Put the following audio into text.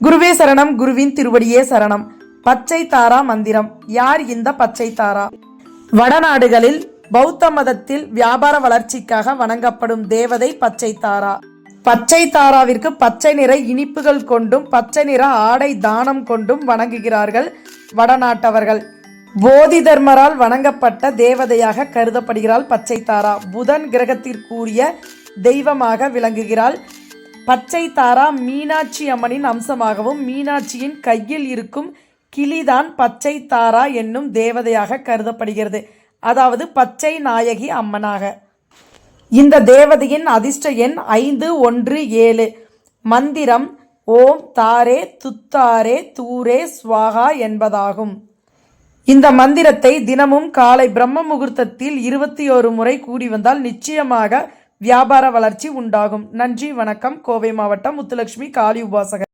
குருவே சரணம் குருவின் திருவடியே சரணம். பச்சை தாரா மந்திரம். யார் இந்த பச்சை தாரா? வடநாடுகளில் பௌத்த மதத்தில் வியாபார வளர்ச்சிக்காக வணங்கப்படும் தேவதை பச்சை தாரா. பச்சை தாராவிற்கு பச்சை நிற இனிப்புகள் கொண்டும் பச்சை நிற ஆடை தானம் கொண்டும் வணங்குகிறார்கள் வடநாட்டவர்கள். போதி தர்மரால் வணங்கப்பட்ட தேவதையாக கருதப்படுகிறாள் பச்சை தாரா. புதன் கிரகத்திற்குரிய தெய்வமாக விளங்குகிறாள். பச்சை தாரா மீனாட்சி அம்மனின் அம்சமாகவும் மீனாட்சியின் கையில் இருக்கும் கிளிதான் பச்சை தாரா என்னும் தேவதையாக கருதப்படுகிறது. அதாவது பச்சை நாயகி அம்மனாக. இந்த தேவதையின் அதிர்ஷ்ட எண் ஐந்து ஒன்று ஏழு. மந்திரம் ஓம் தாரே துத்தாரே தூரே ஸ்வாகா என்பதாகும். இந்த மந்திரத்தை தினமும் காலை பிரம்ம முகூர்த்தத்தில் இருபத்தி ஒரு முறை கூடி வந்தால் நிச்சயமாக வியாபார வளர்ச்சி உண்டாகும். நன்றி வணக்கம். கோவை மாவட்டம் முத்துலட்சுமி காளி உபாசகர்.